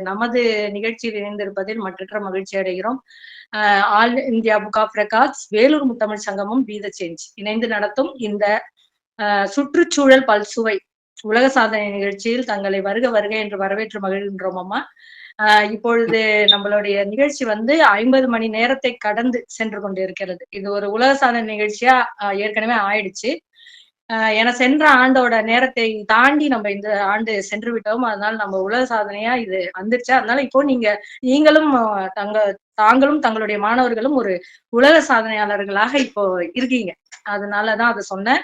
நமது நிகழ்ச்சியில் இணைந்திருப்பதில் மற்றற்ற மகிழ்ச்சி அடைகிறோம். All India book of records Vellore Muthamizh சங்கமும் வீத சேஞ்ச் இணைந்து நடத்தும் இந்த ஆஹ் சுற்றுச்சூழல் பல்சுவை உலக சாதனை நிகழ்ச்சியில் தங்களை வருக வருக என்று வரவேற்று மகிழ்கின்றோம் அம்மா. இப்பொழுது நம்மளுடைய நிகழ்ச்சி வந்து ஐம்பது மணி நேரத்தை கடந்து சென்று கொண்டிருக்கிறது. இது ஒரு உலக சாதனை நிகழ்ச்சியா ஏற்கனவே ஆயிடுச்சு. ஏன்னா சென்ற ஆண்டோட நேரத்தை தாண்டி நம்ம இந்த ஆண்டு சென்று விட்டோம். அதனால நம்ம உலக சாதனையா இது வந்துருச்சு. அதனால இப்போ நீங்க நீங்களும் தங்க தாங்களும் தங்களுடைய மாணவர்களும் ஒரு உலக சாதனையாளர்களாக இப்போ இருக்கீங்க. அதனாலதான் அதை சொன்னேன்.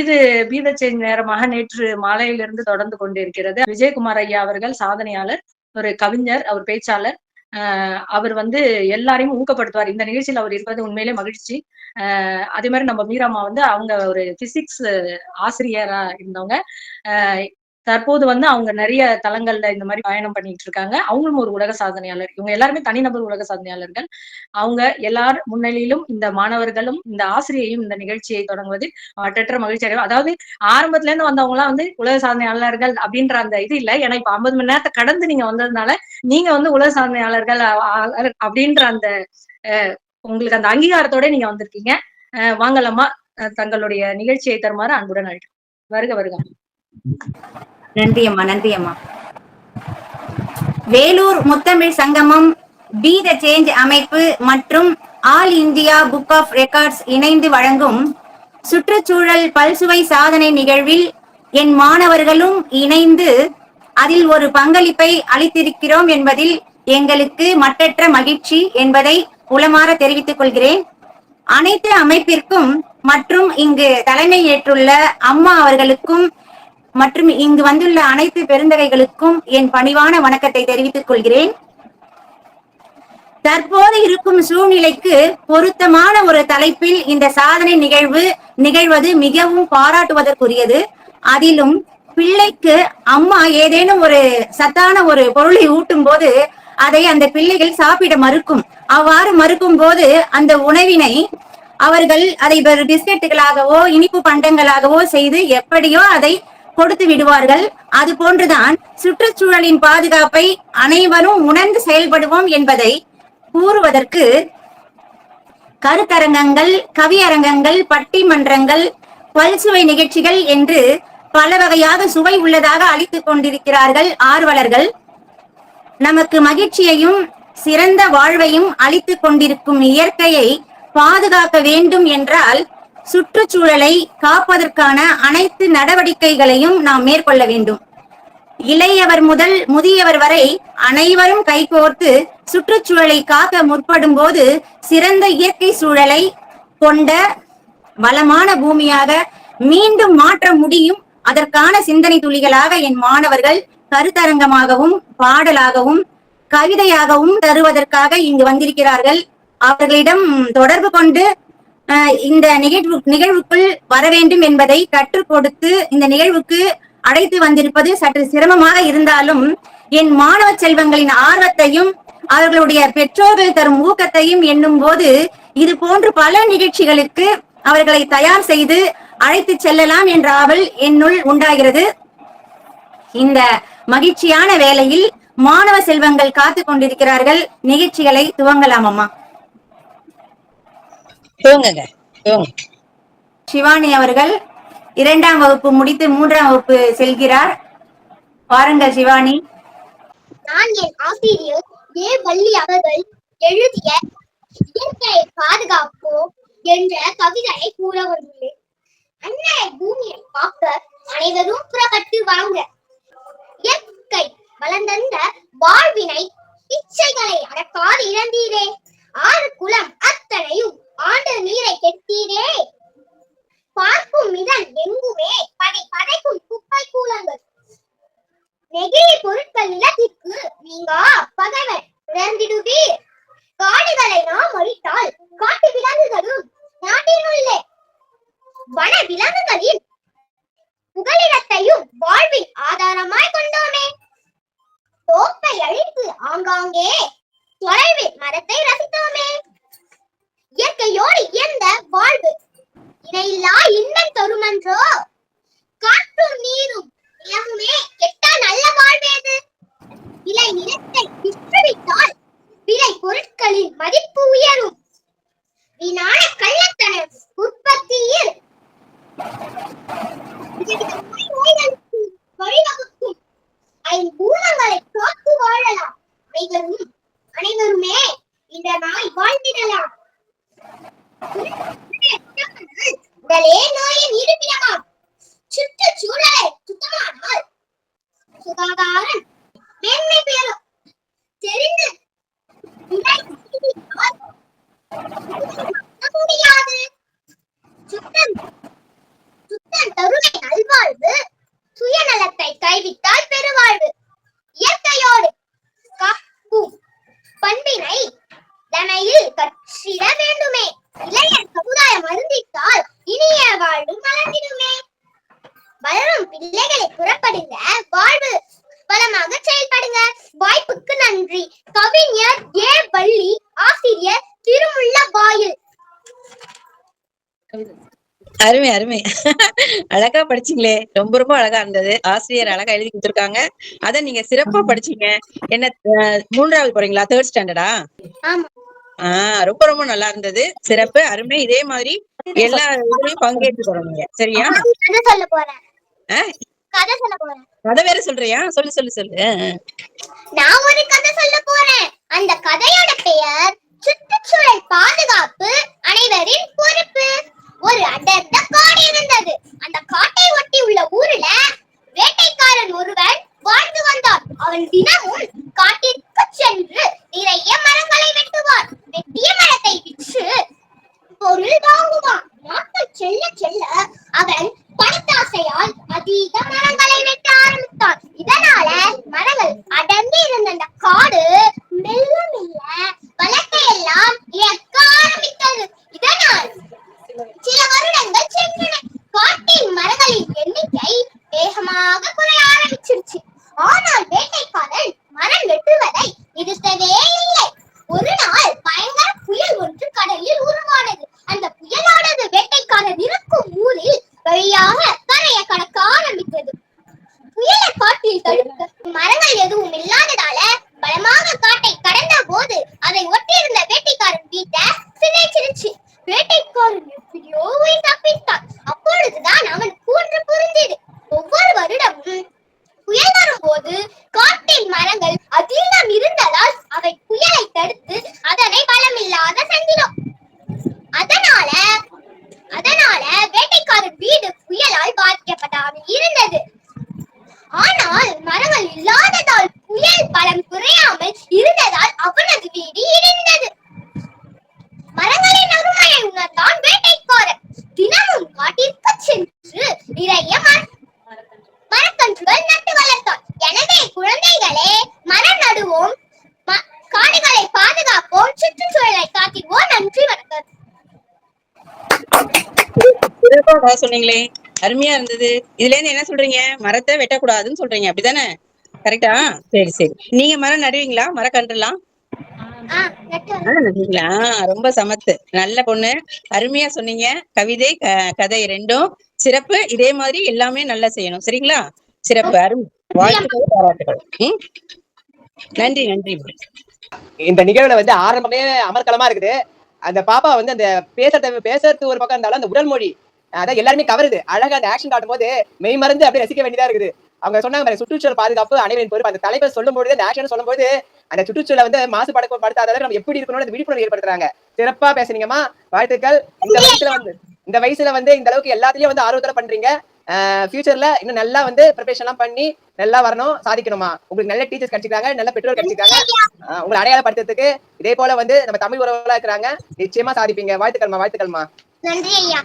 இது பீத நேரமாக நேற்று மாலையிலிருந்து தொடர்ந்து கொண்டிருக்கிறது. விஜயகுமார் ஐயா அவர்கள் சாதனையாளர் ஒரு கவிஞர் அவர் பேச்சாளர். அவர் வந்து எல்லாரையும் ஊக்கப்படுத்துவார். இந்த நிகழ்ச்சியில் அவர் இருப்பது உண்மையிலே மகிழ்ச்சி. அதே மாதிரி நம்ம மீராமா வந்து அவங்க ஒரு பிசிக்ஸ் ஆசிரியரா இருந்தவங்க. ஆஹ் தற்போது வந்து அவங்க நிறைய தளங்கள்ல இந்த மாதிரி பயணம் பண்ணிட்டு இருக்காங்க. அவங்களும் ஒரு உலக சாதனையாளர். இவங்க எல்லாருமே தனிநபர் உலக சாதனையாளர்கள். அவங்க எல்லார் முன்னிலையிலும் இந்த மாணவர்களும் இந்த ஆசிரியையும் இந்த நிகழ்ச்சியை தொடங்குவதில் மற்றற்ற மகிழ்ச்சி அடைவோம் அதாவது ஆரம்பத்துல இருந்து வந்தவங்க எல்லாம் வந்து உலக சாதனையாளர்கள் அப்படின்ற அந்த இது இல்ல. ஏன்னா இப்ப ஐம்பது மணி நேரத்தை கடந்து நீங்க வந்ததுனால நீங்க வந்து உலக சாதனையாளர்கள் அப்படின்ற அந்த அஹ், உங்களுக்கு அந்த அங்கீகாரத்தோட நீங்க வந்திருக்கீங்க. அஹ், வாங்கலாமா? தங்களுடைய நிகழ்ச்சியை தருமாறு அன்புடன் அழைக்கிறோம். வருக வருக. நன்றி அம்மா நன்றி அம்மா வேலூர் முத்தமிழ் சங்கமம் பி த சேஞ்ச் அமைப்பு மற்றும் all India book of records இணைந்து வழங்கும் சுற்றுச்சூழல் பல்சுவை சாதனை நிகழ்வில் என் மாணவர்களும் இணைந்து அதில் ஒரு பங்களிப்பை அளித்திருக்கிறோம் என்பதில் எங்களுக்கு மட்டற்ற மகிழ்ச்சி என்பதை உளமாற தெரிவித்துக் கொள்கிறேன். அனைத்து அமைப்பிற்கும் மற்றும் இங்கு தலைமை ஏற்றுள்ள அம்மா அவர்களுக்கும் மற்றும் இங்கு வந்துள்ள அனைத்து பெருந்தகைகளுக்கும் என் பணிவான வணக்கத்தை தெரிவித்துக் கொள்கிறேன். தற்போது இருக்கும் சூழ்நிலைக்கு பொருத்தமான ஒரு தலைப்பில் இந்த சாதனை நிகழ்வு நிகழ்வது மிகவும் பாராட்டுவதற்குரியது. அதிலும் பிள்ளைக்கு அம்மா ஏதேனும் ஒரு சத்தான ஒரு பொருளை ஊட்டும் போது அதை அந்த பிள்ளைகள் சாப்பிட மறுக்கும். அவ்வாறு மறுக்கும் போது அந்த உணவினை அவர்கள் அதை ஒரு பிஸ்கெட்டுகளாகவோ இனிப்பு பண்டங்களாகவோ செய்து எப்படியோ அதை கொடுத்து விடுவார்கள். அது போன்றுதான் சுற்றுச்சூழலின் பாதுகாப்பை அனைவரும் உணர்ந்து செயல்படுவோம் என்பதை கூறுவதற்கு கருத்தரங்கங்கள் கவியரங்கங்கள் பட்டிமன்றங்கள் பல்சுவை நிகழ்ச்சிகள் என்று பல வகையாக சுவை உள்ளதாக அளித்துக் கொண்டிருக்கிறார்கள் ஆர்வலர்கள். நமக்கு மகிழ்ச்சியையும் சிறந்த வாழ்வையும் அளித்துக் கொண்டிருக்கும் இயற்கையை பாதுகாக்க வேண்டும் என்றால் சுற்றுச்சூழலை காப்பதற்கான அனைத்து நடவடிக்கைகளையும் நாம் மேற்கொள்ள வேண்டும். இளையவர் முதல் முதியவர் வரை அனைவரும் கைகோர்த்து சுற்றுச்சூழலை காக்க முற்படும் போது சிறந்த இயற்கை சூழலை கொண்ட வளமான பூமியாக மீண்டும் மாற்ற முடியும். அதற்கான சிந்தனை துளிகளாக என் மாணவர்கள் கருத்தரங்கமாகவும் பாடலாகவும் கவிதையாகவும் தருவதற்காக இங்கு வந்திருக்கிறார்கள். அவர்களிடம் தொடர்பு கொண்டு இந்த நிகழ்வு நிகழ்வுக்குள் வர வேண்டும் என்பதை கற்றுக் கொடுத்து இந்த நிகழ்வுக்கு அழைத்து வந்திருப்பது சற்று சிரமமாக இருந்தாலும் என் மாணவ செல்வங்களின் ஆர்வத்தையும் அவர்களுடைய பெற்றோர்கள் தரும் ஊக்கத்தையும் எண்ணும் போது இது போன்று பல நிகழ்ச்சிகளுக்கு அவர்களை தயார் செய்து அழைத்து செல்லலாம் என்ற ஆவல் என்னுள் உண்டாகிறது. இந்த மகிழ்ச்சியான வேளையில் மாணவ செல்வங்கள் காத்து கொண்டிருக்கிறார்கள். நிகழ்ச்சிகளை துவங்கலாம் அம்மா தூங்குங்க தூங்க. சிவானி அவர்கள் இரண்டாம் வகுப்பு முடித்து மூன்றாம் வகுப்பு செல்கிறார். பாருங்கள் சிவானி. நான் என் ஆசிரியர் ஏ. வள்ளி அவர்கள் எழுதிய இயற்கையை பாதுகாப்போம் என்ற கவிதையை கூற வந்துள்ளேன். அன்னைய பூமியை காக்க அனைவரும் புறப்பட்டு வாங்க. இயற்கை வளர்ந்த வாழ்வினை இச்சைகளை அடக்காது இழந்தீரே ஆறு குளம் நெகிழி பொருட்கள் நிலத்திற்கு நீங்கா பகைவர் இழந்திடுவீர் காடுகளை நாம் அழித்தால் காட்டு விலங்குகளும் நாட்டினுள்ளே வன விலங்குகளின் புகலிடத்தையும் வாழ்வின் ஆதாரமாய் கொண்டோமே. தோப்பை அழித்து ஆங்காங்கே தொலைவில் மரத்தை ரசித்தோமே. இயற்கையோடு இயந்த வாழ்வு இணையில்லா இன்பம் தருமன்றோ. காற்றும் நீரும் நிலமுமே கெட்ட நல்ல வாழ்வேது விலை நிலத்தை விற்றுவிட்டால் விலை பொருட்களின் மதிப்பு உயரும். வீணான கள்ளத்தை സുധാകാരൻ அருமை அருமை. அழகா படிச்சீங்களே. ரொம்ப ரொம்ப அழகா இருந்தது. ஆசிரியர் அழகா எழுதி கொடுத்திருக்காங்க. அத நீங்க சிறப்பா படிச்சீங்க. என்ன மூன்றாவது போறீங்களா? தேர்ட் ஸ்டாண்டர்டா. ஆஹ் ரொம்ப ரொம்ப நல்லா இருந்தது. சிறப்பு அருமை. இதே மாதிரி எல்லா இதுலயும் பங்கேற்று போறீங்க. சரியா? கதை வேற சொல்றியா? சொல்லு சொல்லு சொல்லு. நான் ஒரு கதை சொல்ல போறேன். அந்த கதையோட பெயர் சுற்றுச்சூழல் பாதுகாப்பு அனைவரின் பொறுப்பு. ஒரு அடர்ந்த காடு இருந்தது. அந்த காட்டை ஒட்டி உள்ள ஊர்ல வேட்டைக்காரன் ஒருவன் வாழ்ந்து வந்தான். அவன் தினமும் காட்டிற்கு புயல் குறையாமல் இருந்ததால் அவனது வீடு இடிந்தது. மரங்களின் அருமையை உணர்ந்தான் வேட்டைக்காரன் தினமும் காட்டிற்கு சென்று நிறைய மரக்கன்றுகள் நட்டு வளர்த்தான். எனவே குழந்தைகளே மரம் நடுவோம். காடுகளை பாதுகாப்போம். சுற்றுச்சூழலை காத்திடுவோம். நன்றி வணக்கம். சொன்னீங்களே. அருமையா இருந்தது. இதுல இருந்து என்ன சொல்றீங்க? மரத்தை வெட்டக்கூடாதுன்னு சொல்றீங்க. அப்படிதானே? கரெக்டா சரி சரி. நீங்க மரம் நடுவீங்களா? மரக்கன்றுலாம் நடுவீங்களா? ரொம்ப சமத்து. நல்ல பொண்ணு. அருமையா சொன்னீங்க. கவிதை கதை ரெண்டும் சிறப்பு. இதே மாதிரி எல்லாமே நல்லா செய்யணும். சரிங்களா? சிறப்பு. அருமை. வாழ்த்துக்கள் பாராட்டுகள்? நன்றி நன்றி. இந்த நிகழ்வுல வந்து ஆரம்பமே அமர்க்கலமா இருக்குது. அந்த பாப்பா வந்து அந்த பேசுறது பேசுறது ஒரு பக்கம் இருந்தாலும் அந்த உடல் மொழி அதான் எல்லாருமே கவருது. அழகா அந்த ஆக்ஷன் காட்டும் போது மெய் மறந்து அப்படியே ரசிக்க வேண்டியதா இருக்குது. அவங்க சொன்னாங்க சுற்றுச்சூழல் பாதுகாப்பு அனைவரின் பொறுப்பு. அந்த தலைவர் சொல்லும்போது அந்த ஆக்ஷன் சொல்லும்போது அந்த சுற்றுச்சூழலை வந்து மாசுபாடு படுத்தாத நம்ம எப்படி இருக்கணும்னு விழிப்புணர்வு ஏற்படுத்துறாங்க. சிறப்பா பேசுனீங்கம்மா. வாழ்த்துக்கள். இந்த வயசுல வந்து இந்த வயசுல வந்து இந்த அளவுக்கு எல்லாத்துலயும் வந்து ஆர்வத்தோட பண்றீங்க. ஃபியூச்சர்ல இன்னும் நல்லா வந்து ப்ரிப்பரேஷன் எல்லாம் பண்ணி நல்லா வரணும் சாதிக்கணுமா? உங்களுக்கு நல்ல டீச்சர்ஸ் கிடைச்சிருக்காங்க நல்ல பெற்றோர் கிடைச்சிருக்காங்க. உங்களை அடையாளப்படுத்துறதுக்கு இதே போல வந்து நம்ம தமிழ் உறவுகளா இருக்கிறாங்க. நிச்சயமா சாதிப்பீங்க. வாழ்த்துக்கள்மா வாழ்த்துக்கள்மா. நன்றி ஐயா.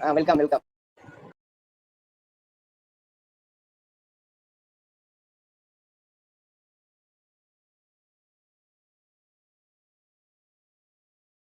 Ah, welcome, welcome.